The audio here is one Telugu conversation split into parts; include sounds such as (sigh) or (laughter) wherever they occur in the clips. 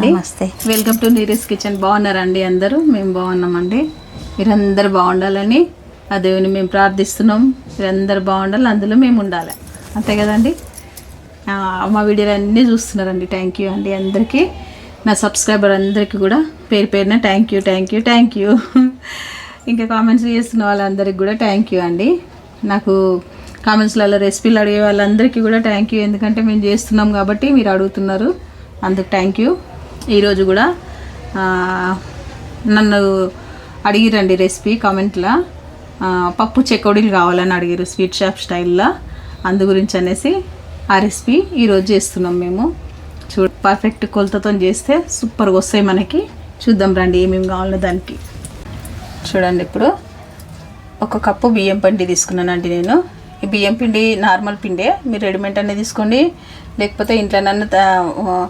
అండి నమస్తే. వెల్కమ్ టు నీరస్ కిచెన్ బాగున్నారండి అందరూ? మేము బాగున్నామండి. మీరందరూ బాగుండాలని ఆ దేవుని మేము ప్రార్థిస్తున్నాం. మీరందరూ బాగుండాలి అందులో మేము ఉండాలి. అంతే కదండి? మా వీడియోలు అన్నీ చూస్తున్నారండి. థ్యాంక్ యూ అండి అందరికీ. నా సబ్స్క్రైబర్ అందరికీ కూడా పేరు పేరున thank you thank you thank you ఇంకా కామెంట్స్ చేస్తున్న వాళ్ళందరికీ కూడా థ్యాంక్ యూ అండి. నాకు కామెంట్స్లలో రెసిపీలు అడిగే వాళ్ళందరికీ కూడా థ్యాంక్ యూ ఎందుకంటే మేము చేస్తున్నాం కాబట్టి మీరు అడుగుతున్నారు. అందుకు థ్యాంక్ యూ ఈరోజు కూడా నన్ను అడిగిరండి రెసిపీ కామెంట్లో. పప్పు చెకోడీలు కావాలని అడిగారు స్వీట్ షాప్ స్టైల్లో. అందు గురించి అనేసి ఆ రెసిపీ ఈరోజు చేస్తున్నాం మేము. చూ పర్ఫెక్ట్ కొలతతో చేస్తే సూపర్గా వస్తాయి మనకి. చూద్దాం రండి ఏమేమి కావాలో దానికి. చూడండి ఇప్పుడు ఒక కప్పు బియ్యం పిండి తీసుకున్నానండి నేను. ఈ బియ్యం పిండి నార్మల్ పిండే మీరు రెడీమేడ్ అనేది తీసుకోండి. లేకపోతే ఇంట్లోనన్నా నన్ను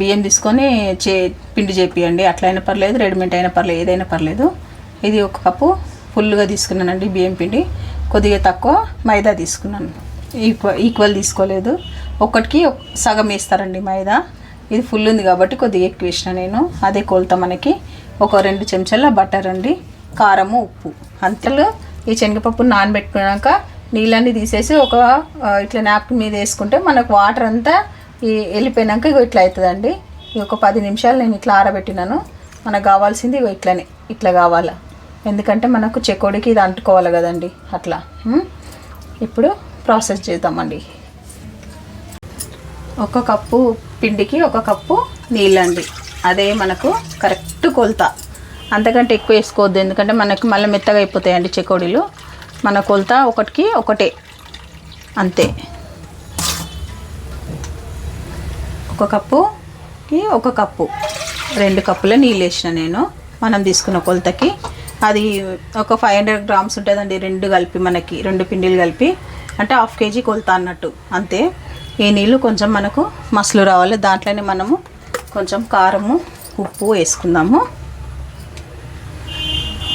బియ్యం తీసుకొని చే పిండి చేపియండి. అట్లయినా పర్లేదు రెడీమేడ్ అయినా పర్లేదు ఏదైనా పర్లేదు. ఇది ఒక కప్పు ఫుల్గా తీసుకున్నానండి బియ్యం పిండి. కొద్దిగా తక్కువ మైదా తీసుకున్నాను. ఈక్వల్ ఈక్వల్ తీసుకోలేదు. ఒకటికి సగం వేస్తారండి మైదా. ఇది ఫుల్ ఉంది కాబట్టి కొద్దిగా ఎక్కువ వేసిన నేను. అదే కొలత మనకి. ఒక రెండు చెంచాల బటర్ అండి. కారము ఉప్పు. అంతలో ఈ శనగపప్పు నానబెట్టుకున్నాక నీళ్ళన్నీ తీసేసి ఒక ఇట్లా నాప్కిన్ మీద వేసుకుంటే మనకు వాటర్ అంతా ఈ వెళ్ళిపోయినాక ఇగో ఇట్లా అవుతుందండి ఈ ఒక పది నిమిషాలు నేను ఇట్లా ఆరబెట్టినాను. మనకు కావాల్సింది ఇగో ఇట్లనే ఇట్లా కావాలా. ఎందుకంటే మనకు చెకోడికి ఇది అంటుకోవాలి కదండి అట్లా. ఇప్పుడు ప్రాసెస్ చేద్దామండి. ఒక కప్పు పిండికి ఒక కప్పు నీళ్ళండి. అదే మనకు కరెక్ట్ కొలత. అంతకంటే ఎక్కువ వేసుకోవద్దు ఎందుకంటే మనకు మళ్ళీ మెత్తగా అయిపోతాయండి చెకోడీలు. మన కొలత ఒకటికి ఒకటే అంతే. ఒక కప్పుకి ఒక కప్పు. రెండు కప్పుల నీళ్ళు వేసిన నేను మనం తీసుకున్న కొలతకి. అది ఒక ఫైవ్ హండ్రెడ్ గ్రామ్స్ ఉంటుందండి రెండు కలిపి మనకి రెండు పిండిలు కలిపి. అంటే హాఫ్ కేజీ కొలత అన్నట్టు అంతే. ఈ నీళ్ళు కొంచెం మనకు మసలు రావాలి. దాంట్లోనే మనము కొంచెం కారము ఉప్పు వేసుకుందాము.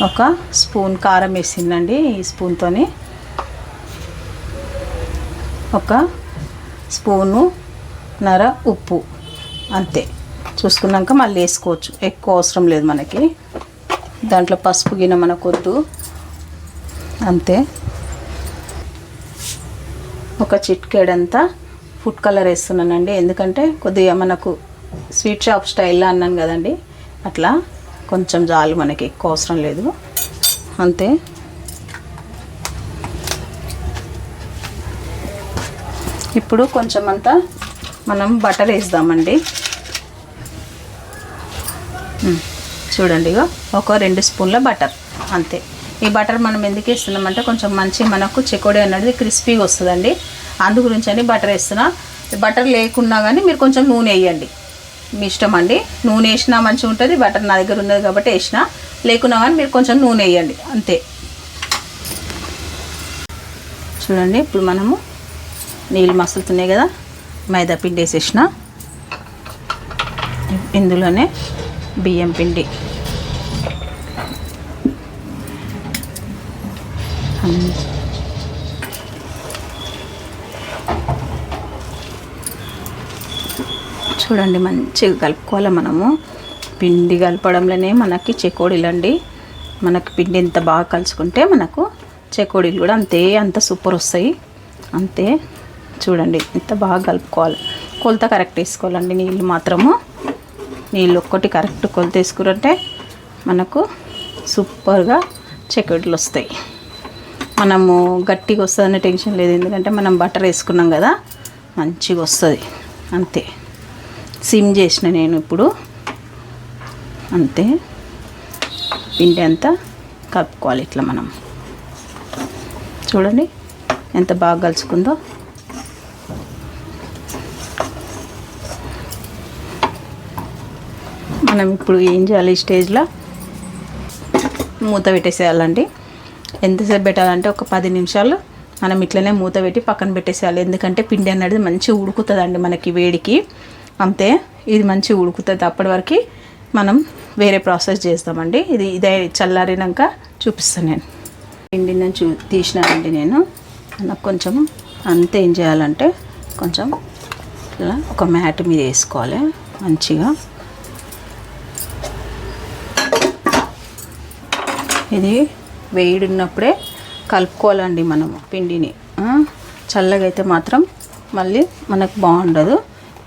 ఒక స్పూన్ కారం వేసిందండి ఈ స్పూన్తోని. ఒక స్పూను నర ఉప్పు. అంతే. చూసుకున్నాక మళ్ళీ వేసుకోవచ్చు. ఎక్కువ అవసరం లేదు మనకి. దాంట్లో పసుపు గిన్నె మనకొద్దు. అంతే. ఒక చిట్కేడంతా ఫుడ్ కలర్ వేస్తున్నానండి. ఎందుకంటే కొద్దిగా మనకు స్వీట్ షాప్ స్టైల్లో అన్నాను కదండి. అట్లా కొంచెం జాలు మనకి ఎక్కువ అవసరం లేదు. అంతే. ఇప్పుడు కొంచెం అంతా మనం బటర్ వేద్దామండి చూడండి ఒక రెండు స్పూన్ల బటర్ అంతే. ఈ బటర్ మనం ఎందుకు వేస్తున్నామంటే కొంచెం మంచి మనకు చెకోడి అనేది క్రిస్పీగా వస్తుందండి. అందు గురించి అని బటర్ వేస్తున్నా. బటర్ లేకున్నా కానీ మీరు కొంచెం నూనె వేయండి. మీ ఇష్టం అండి. నూనె వేసినా మంచిగా ఉంటుంది బటర్ నా దగ్గర ఉన్నది కాబట్టి వేసిన. లేకున్నా కానీ మీరు కొంచెం నూనె వేయండి అంతే. చూడండి ఇప్పుడు మనము నీళ్ళు మసులుతున్నాయి కదా. మైదా పిండి వేసేసిన. ఇందులోనే బియ్యం పిండి. చూడండి మంచిగా కలుపుకోవాలి మనము. పిండి కలపడంలోనే మనకి చెకోడీలండి మనకి పిండి ఎంత బాగా కలుసుకుంటే మనకు చెకోడీలు కూడా అంతే అంత సూపర్ వస్తాయి. అంతే. చూడండి ఎంత బాగా కలుపుకోవాలి. కొలత కరెక్ట్ వేసుకోవాలండి నీళ్ళు మాత్రము. నీళ్ళు ఒక్కటి కరెక్ట్ కొలత వేసుకురంటే మనకు సూపర్గా చెకోడీలు వస్తాయి. మనము గట్టిగా వస్తుందనే టెన్షన్ లేదు ఎందుకంటే మనం బటర్ వేసుకున్నాం కదా మంచిగా వస్తుంది. అంతే. సిమ్ చేసిన నేను ఇప్పుడు. అంతే. పిండి అంతా కలుపుకోవాలి ఇట్లా మనం. చూడండి ఎంత బాగా కలుసుకుందో. మనం ఇప్పుడు ఏం చేయాలి ఈ స్టేజ్లో? మూత పెట్టేసేయాలండి. ఎంతసేపు పెట్టాలంటే ఒక పది నిమిషాలు మనం ఇట్లనే మూత పెట్టి పక్కన పెట్టేసేయాలి. ఎందుకంటే పిండి అనేది మంచిగా ఉడుకుతుందండి మనకి వేడికి. అంతే ఇది మంచి ఉడుకుతుంది. అప్పటి వరకు మనం వేరే ప్రాసెస్ చేస్తామండి. ఇది ఇదే చల్లారినాక చూపిస్తాను నేను. పిండి నేను చూ తీసినానండి నేను. నాకు కొంచెం అంతే ఏం చేయాలంటే కొంచెం ఇలా ఒక మ్యాట్ మీద వేసుకోవాలి మంచిగా. ఇది వేడి ఉన్నప్పుడే కలుపుకోవాలండి మనము పిండిని. చల్లగా అయితే మాత్రం మళ్ళీ మనకు బాగుండదు.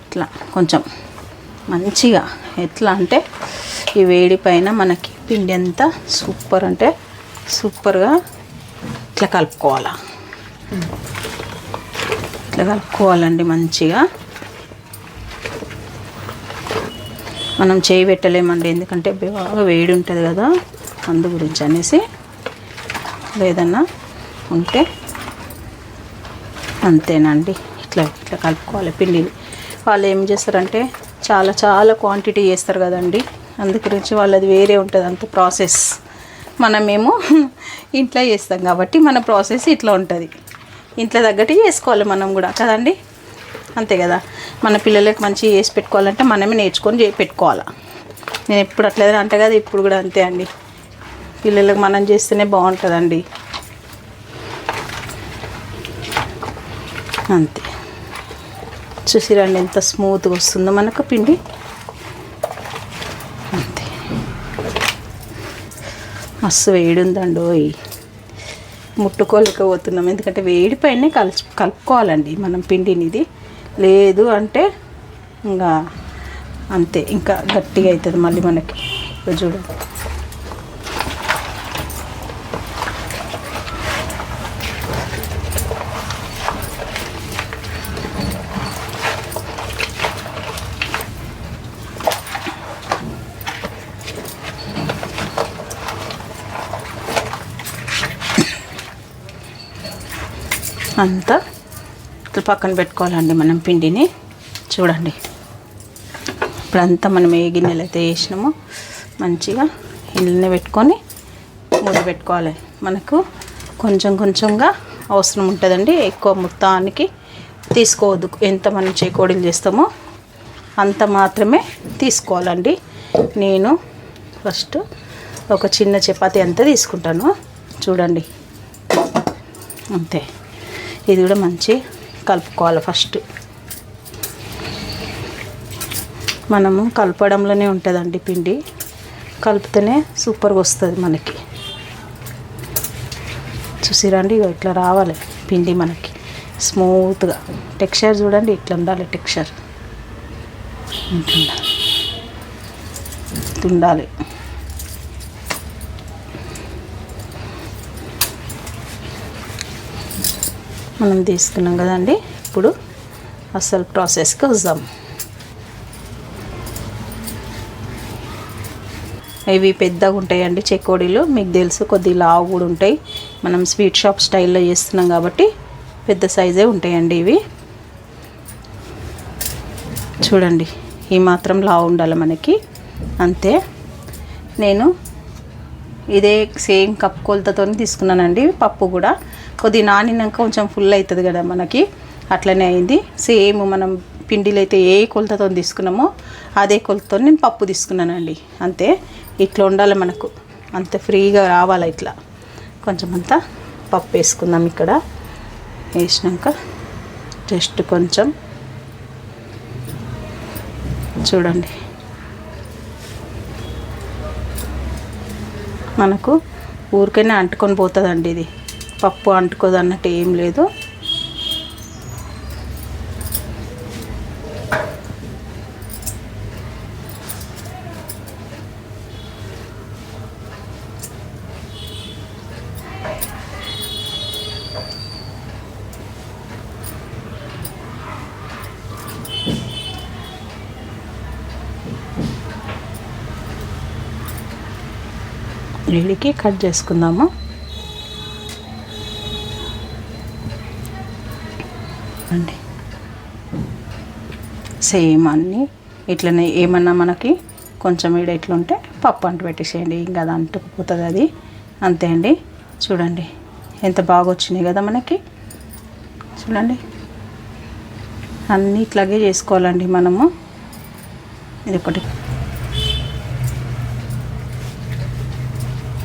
ఇట్లా కొంచెం మంచిగా ఎట్లా అంటే ఈ వేడి పైన మనకి పిండి అంతా సూపర్ అంటే సూపర్గా ఇట్లా కలుపుకోవాలా. ఇట్లా కలుపుకోవాలండి మంచిగా. మనం చేయి పెట్టలేమండి ఎందుకంటే బాగా వేడి ఉంటుంది కదా. అందు గురించి అనేసి లేదన్నా ఉంటే అంతేనండి. ఇట్లా ఇట్లా కలుపుకోవాలి పిండిని. వాళ్ళు ఏం చేస్తారంటే చాలా చాలా క్వాంటిటీ చేస్తారు కదండి. అందు గురించి వాళ్ళది వేరే ఉంటుంది అంత ప్రాసెస్ మనమేమో (laughs) ఇంట్లో చేస్తాం కాబట్టి మన ప్రాసెస్ ఇట్లా ఉంటుంది. ఇంట్లో తగ్గట్టు చేసుకోవాలి మనం కూడా కదండి? అంతే కదా. మన పిల్లలకి మంచిగా చేసి పెట్టుకోవాలంటే మనమే నేర్చుకొని చేసి పెట్టుకోవాలి. నేను ఎప్పుడు అట్లేదని అంటే కదా ఇప్పుడు కూడా అంతే అండి. పిల్లలకు మనం చేస్తేనే బాగుంటుందండి. అంతే. చూసిరండి ఎంత స్మూత్గా వస్తుందో మనకు పిండి. అంతే. మస్తు వేడి ఉందండి ఓయ్. ముట్టుకోలేకపోతున్నాం. ఎందుకంటే వేడి పైన కలుసు కలుపుకోవాలండి మనం పిండిని ఇది లేదు అంటే ఇంకా అంతే. ఇంకా గట్టిగా అవుతుంది మళ్ళీ మనకి. చూడండి అంతా ఇట్లా పక్కన పెట్టుకోవాలండి మనం పిండిని. చూడండి. ఇప్పుడంతా మనం ఏ గిన్నెలు అయితే వేసినామో మంచిగా ఇళ్ళని పెట్టుకొని మూత పెట్టుకోవాలి. మనకు కొంచెం కొంచెంగా అవసరం ఉంటుందండి. ఎక్కువ మొత్తానికి తీసుకోవద్దు. ఎంత మనం చేకోడీలు చేస్తామో అంత మాత్రమే తీసుకోవాలండి. నేను ఫస్ట్ ఒక చిన్న చపాతి అంతా తీసుకుంటాను. చూడండి. అంతే. ఇది కూడా మంచి కలుపుకోవాలి ఫస్ట్. మనము కలపడంలోనే ఉంటుందండి పిండి. కలిపితేనే సూపర్గా వస్తుంది మనకి. చూసిరండి ఇగో ఇట్లా రావాలి పిండి మనకి. స్మూత్గా. టెక్స్చర్ చూడండి ఇట్లా ఉండాలి టెక్స్చర్. ఉండాలి ఉండాలి. మనం తీసుకున్నాం కదండి. ఇప్పుడు అసలు ప్రాసెస్కి వద్దాం. ఇవి పెద్దగా ఉంటాయండి చెకోడీలు. మీకు తెలుసు కొద్ది లావు కూడా ఉంటాయి. మనం స్వీట్ షాప్ స్టైల్లో చేస్తున్నాం కాబట్టి పెద్ద సైజే ఉంటాయండి ఇవి. చూడండి ఈ మాత్రం లావు ఉండాలి మనకి. అంతే. నేను ఇదే సేమ్ కప్ కొలతతో తీసుకున్నానండి పప్పు కూడా. కొద్ది నానినాక కొంచెం ఫుల్ అవుతుంది కదా మనకి. అట్లనే అయింది. సేమ్ మనం పిండిలో అయితే ఏ కొలతతో తీసుకున్నామో అదే కొలతతో నేను పప్పు తీసుకున్నానండి. అంతే. ఇట్లా ఉండాలి మనకు. అంత ఫ్రీగా రావాలి ఇట్లా. కొంచెం అంతా పప్పు వేసుకుందాం ఇక్కడ. వేసినాక జస్ట్ కొంచెం. చూడండి. మనకు ఊరికైనా అంటుకొని పోతుందండి ఇది. పప్పు అంటుకోదు అన్నట్టు ఏం లేదు. వేడికి కట్ చేసుకుందాము. అండి. సేమ్ అన్నీ ఇట్లనే ఏమన్నా మనకి కొంచెం ఈడ ఇట్లుంటే పప్పు అంటు పెట్టేసేయండి. ఇంకా అది అంటుకుపోతుంది అది. అంతే అండి. చూడండి. ఎంత బాగా వచ్చినాయి కదా మనకి. చూడండి. అన్నీ ఇట్లాగే చేసుకోవాలండి మనము. ఇది ఒకటి.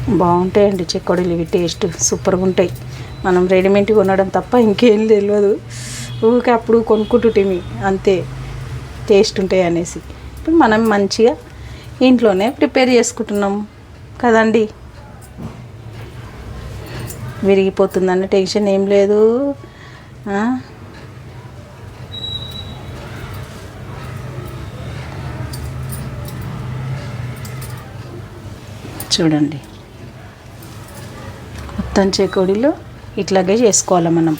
బాగుంటాయండి చెక్కడీలు. ఇవి టేస్ట్ సూపర్గా ఉంటాయి మనం రెడీమేడ్ కొనడం తప్ప ఇంకేం తెలియదు ఊరికే అప్పుడు కొనుక్కుంటుంటిమి. అంతే. టేస్ట్ ఉంటాయి అనేసి ఇప్పుడు మనం మంచిగా ఇంట్లోనే ప్రిపేర్ చేసుకుంటున్నాం. కదండి? విరిగిపోతుందన్న టెన్షన్ ఏం లేదు. చూడండి. మొత్తం చెకోడీలు ఇట్లాగే చేసుకోవాలి మనం.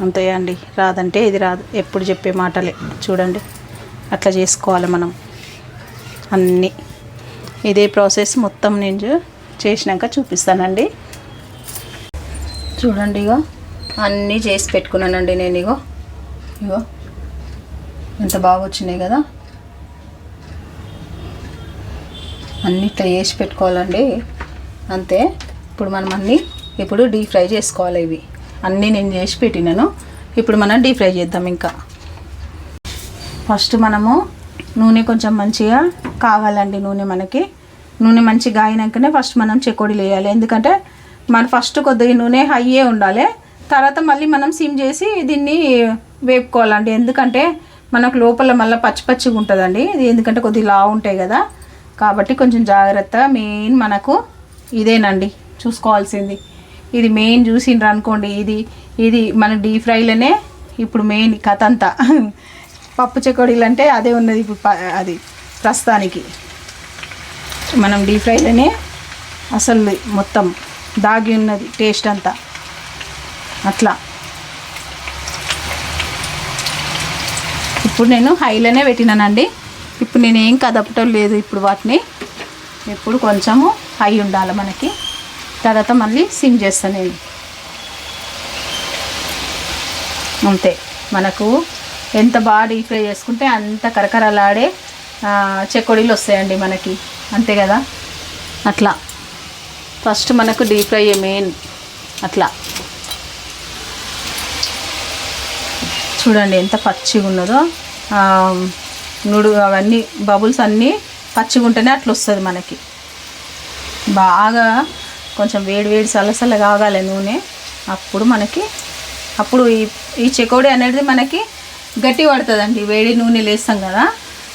అంతే అండి? రాదంటే ఇది రాదు. ఎప్పుడు చెప్పే మాటలే. చూడండి. అట్లా చేసుకోవాలి మనం. అన్నీ. ఇదే ప్రాసెస్ మొత్తం నేను చేసినాక చూపిస్తానండి. చూడండి ఇగో. అన్నీ చేసి పెట్టుకున్నానండి నేను ఇగో. ఇగో. ఎంత బాగా వచ్చినాయి కదా. అన్నీ ఇట్లా చేసి పెట్టుకోవాలండి. అంతే. ఇప్పుడు మనం అన్నీ ఇప్పుడు డీప్ ఫ్రై చేసుకోవాలి ఇవి. అన్నీ నేను చేసి పెట్టినాను. ఇప్పుడు మనం డీప్ ఫ్రై చేద్దాం ఇంకా. ఫస్ట్ మనము నూనె కొంచెం మంచిగా కావాలండి నూనె మనకి. నూనె మంచిగా అయినాకనే ఫస్ట్ మనం చెకోడీలు వేయాలి ఎందుకంటే మన ఫస్ట్ కొద్దిగా నూనె హైయే ఉండాలి. తర్వాత మళ్ళీ మనం సిమ్ చేసి దీన్ని వేపుకోవాలండి. ఎందుకంటే మనకు లోపల మళ్ళీ పచ్చి పచ్చిగా ఉంటుందండి. ఇది ఎందుకంటే కొద్దిగా లా ఉంటాయి కదా. కాబట్టి కొంచెం జాగ్రత్త మెయిన్ మనకు ఇదేనండి. చూసుకోవాల్సింది. ఇది మెయిన్ చూసిండ్రు అనుకోండి ఇది ఇది మన డీప్ ఫ్రైలోనే ఇప్పుడు మెయిన్ కథ అంతా. పప్పు చెకోడీలు అంటే అదే ఉన్నది ఇప్పుడు ప- అది ప్రస్తుతానికి. మనం డీప్ ఫ్రైలోనే అసలు మొత్తం దాగి ఉన్నది టేస్ట్ అంతా. అట్లా. ఇప్పుడు నేను హైలోనే పెట్టినానండి. ఇప్పుడు నేను ఏం కదపటం లేదు ఇప్పుడు వాటిని. ఎప్పుడు కొంచెము హై ఉండాలి మనకి. తర్వాత మళ్ళీ సిమ్ చేస్తాను నేను. అంతే. మనకు ఎంత బాగా డీప్ ఫ్రై చేసుకుంటే అంత కరకరలాడే చెక్కొడీలు వస్తాయండి మనకి. అంతే కదా? అట్లా. ఫస్ట్ మనకు డీప్ ఫ్రై మెయిన్. అట్లా. చూడండి ఎంత పచ్చిగా ఉన్నదో. నుడు అవన్నీ బబుల్స్ అన్నీ పచ్చిగా ఉంటేనే అట్లా వస్తుంది మనకి. బాగా కొంచెం వేడి వేడి సలసల కాగాలి నూనె. అప్పుడు మనకి అప్పుడు ఈ ఈ చెకోడీ అనేది మనకి గట్టి పడుతుందండి. వేడి నూనె లేస్తాం కదా.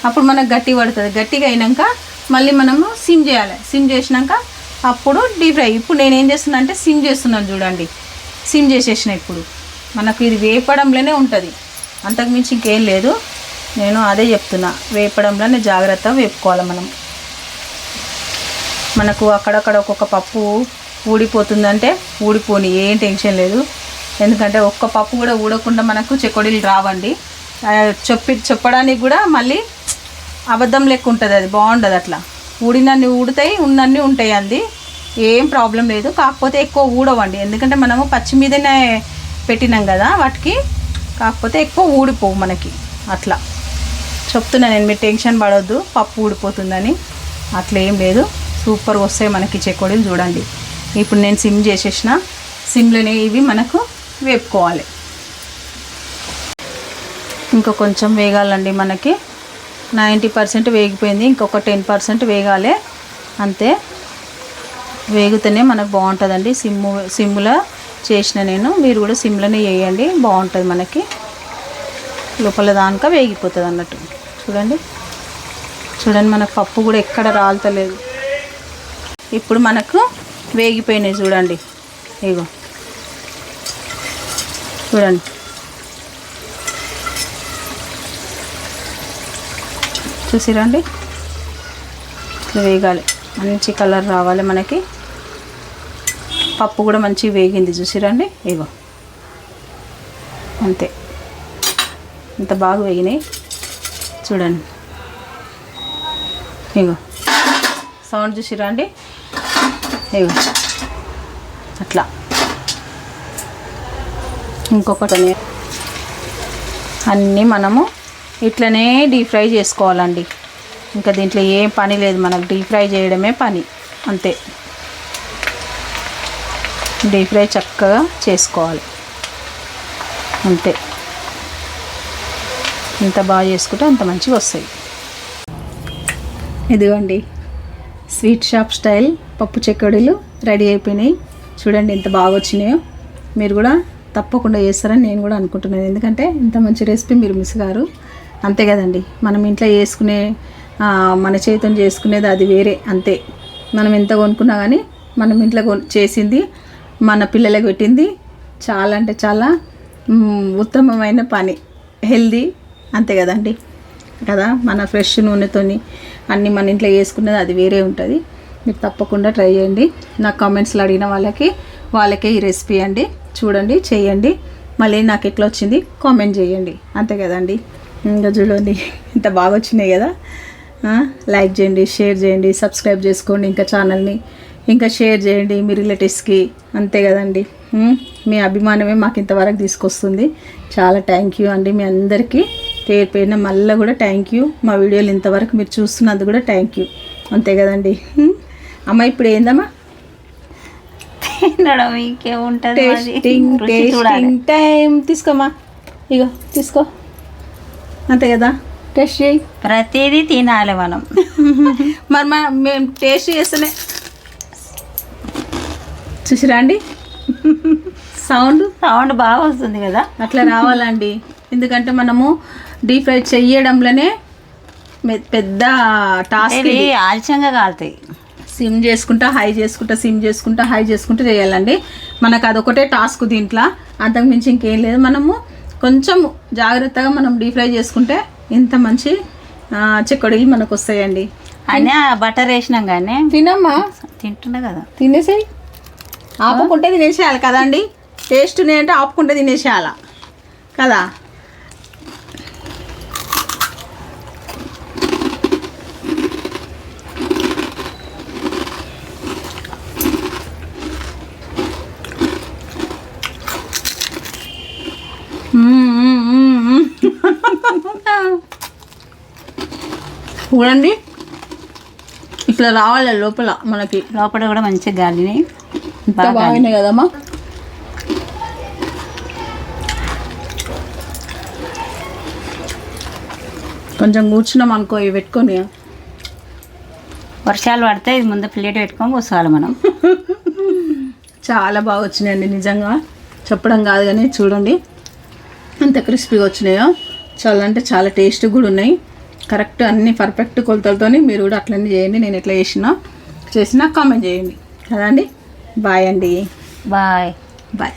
అప్పుడు మనకు గట్టి పడుతుంది. గట్టిగా అయినాక మళ్ళీ మనము సిమ్ చేయాలి. సిమ్ చేసినాక అప్పుడు డీప్ ఫ్రై. ఇప్పుడు నేను ఏం చేస్తున్నా అంటే సిమ్ చేస్తున్నాను చూడండి. సిమ్ చేసేసిన ఇప్పుడు. మనకు ఇది వేపడంలోనే ఉంటుంది. అంతకుమించి ఇంకేం లేదు. నేను అదే చెప్తున్నా. వేపడంలోనే జాగ్రత్త వేపుకోవాలి మనం. మనకు అక్కడక్కడ ఒక్కొక్క పప్పు ఊడిపోతుందంటే ఊడిపోని ఏం టెన్షన్ లేదు. ఎందుకంటే ఒక్క పప్పు కూడా ఊడకుండా మనకు చెకోడీలు రావండి. చెప్పి చెప్పడానికి కూడా మళ్ళీ అబద్ధం లెక్క ఉంటుంది అది బాగుండదు అట్లా. ఊడినన్ని ఊడుతాయి ఉన్నన్ని ఉంటాయి అంది ఏం ప్రాబ్లం లేదు. కాకపోతే ఎక్కువ ఊడవండి. ఎందుకంటే మనము పచ్చి మీదనే పెట్టినాం కదా వాటికి కాకపోతే ఎక్కువ ఊడిపోవు మనకి. అట్లా. చెప్తున్నా నేను మీరు టెన్షన్ పడవద్దు పప్పు ఊడిపోతుందని. అట్లా ఏం లేదు. సూపర్గా వస్తాయి మనకి చెకోడీలు చూడండి. ఇప్పుడు నేను సిమ్ చేసేసిన సిమ్లోనే ఇవి మనకు వేపుకోవాలి. ఇంకా కొంచెం వేగాలండి మనకి. నైంటీ పర్సెంట్ వేగిపోయింది ఇంకొక టెన్ పర్సెంట్ వేగాలి. అంతే. వేగితేనే మనకు బాగుంటుందండి సిమ్ము సిమ్లో చేసిన నేను. మీరు కూడా సిమ్లోనే వేయండి బాగుంటుంది మనకి. లోపల దానిక వేగిపోతుంది అన్నట్టు చూడండి. చూడండి మనకు పప్పు కూడా ఎక్కడ రాలుతలేదు. ఇప్పుడు మనకు వేగిపోయినాయి చూడండి. ఇగో. చూడండి. చూసిరండి? ఇట్లా వేగాలి. మంచి కలర్ రావాలి మనకి. పప్పు కూడా మంచి వేగింది చూసిరండి? ఇగో. అంతే. ఇంత బాగా వేగినాయి. చూడండి. ఇగో. సౌండ్ చూసిరండి? అండి అట్లా. ఇంకొకటి అన్నీ మనము ఇట్లనే డీప్ ఫ్రై చేసుకోవాలండి. ఇంకా దీంట్లో ఏం పని లేదు మనకు. డీప్ ఫ్రై చేయడమే పని. అంతే. డీప్ ఫ్రై చక్కగా చేసుకోవాలి. అంతే. ఎంత బాగా చేసుకుంటే అంత మంచిగా వస్తాయి. ఇదిగోండి. స్వీట్ షాప్ స్టైల్ పప్పు చెక్కడీలు రెడీ అయిపోయినాయి. చూడండి ఎంత బాగా వచ్చినాయో. మీరు కూడా తప్పకుండా చేస్తారని నేను కూడా అనుకుంటున్నాను. ఎందుకంటే ఇంత మంచి రెసిపీ మీరు మిస్ గారు. అంతే కదండి. మనం ఇంట్లో చేసుకునే మన చేతితో చేసుకునేది అది వేరే. అంతే. మనం ఎంత కొనుక్కున్నా కానీ మనం ఇంట్లో కొన్ చేసింది మన పిల్లలకు పెట్టింది చాలా అంటే చాలా ఉత్తమమైన పని. హెల్దీ. అంతే కదండి. కదా మన ఫ్రెష్ నూనెతోని అన్నీ మన ఇంట్లో వేసుకున్నది అది వేరే ఉంటుంది. మీరు తప్పకుండా ట్రై చేయండి. నా కామెంట్స్లో అడిగిన వాళ్ళకి వాళ్ళకే ఈ రెసిపీ అండి. చూడండి చేయండి. మళ్ళీ నాకు ఎట్లా వచ్చింది కామెంట్ చేయండి. అంతే కదండి. ఇంకా చూడండి ఇంత బాగా వచ్చినాయి కదా. లైక్ చేయండి షేర్ చేయండి సబ్స్క్రైబ్ చేసుకోండి ఇంకా ఛానల్ని ఇంకా షేర్ చేయండి మీ రిలేటివ్స్కి అంతే కదండి. మీ అభిమానమే మాకు ఇంతవరకు తీసుకొస్తుంది. చాలా థ్యాంక్ యూ అండి మీ అందరికీ. పేరు పేరున మళ్ళీ కూడా థ్యాంక్ యూ మా వీడియోలు ఇంతవరకు మీరు చూస్తున్నందుకు కూడా థ్యాంక్ యూ అంతే కదండి. అమ్మ ఇప్పుడు ఏందమ్మా? తినడం ఇంకేముంటది? టేస్టింగ్ టేస్టింగ్ టైం తీసుకోమ్మా. ఇగో తీసుకో. అంతే కదా? టేస్ట్ చేయి. ప్రతిదీ తినాలి మనం. మరి మా మేము టేస్ట్ చేస్తేనే చూసిరా అండి? సౌండ్ సౌండ్ బాగా వస్తుంది కదా. అట్లా రావాలండి. ఎందుకంటే మనము డీప్ ఫ్రై చెయ్యడంలోనే మె- పెద్ద టాస్క్ ఆలస్యంగా కాలుతాయి. సిమ్ చేసుకుంటా హై చేసుకుంటా సిమ్ చేసుకుంటా హై చేసుకుంటా చేయాలండి. మనకు అదొకటే టాస్క్ దీంట్లో. అంతకు మించి ఇంకేం లేదు. మనము కొంచెం జాగ్రత్తగా మనం డీప్ ఫ్రై చేసుకుంటే ఇంత మంచి చిక్కడీలు మనకు వస్తాయండి. అయినా బటర్ వేసినాం కానీ తినమ్మా. తింటున్నా కదా. తినేసేయి. ఆపుకుంటే తినేసేయాలి కదండి. టేస్ట్ అంటే ఆపుకుంటే తినేసేయాల. కదా మ్మ్, మ్మ్, మ్మ్, మ్మ్. చూడండి. ఇట్లా రావాలి లోపల మనకి. లోపల కూడా మంచిగా గాలిని బాగున్నాయి కదమ్మా? కొంచెం కూర్చున్నాం అనుకో ఇవి పెట్టుకొని. వర్షాలు పడితే ఇది ముందు ప్లేట్ పెట్టుకొని కూర్చోవాలి మనం. చాలా బాగా వచ్చినాయండి నిజంగా. చెప్పడం కాదు కానీ చూడండి. ఎంత క్రిస్పీగా వచ్చినాయో. చాలా అంటే చాలా టేస్ట్ కూడా ఉన్నాయి. కరెక్ట్ అన్ని పర్ఫెక్ట్ కొలతలతోని మీరు కూడా అట్లనే చేయండి. నేను ఎట్లా చేసినా చేసినా కామెంట్ చేయండి. కదండి బాయ్ అండి. బాయ్. బాయ్.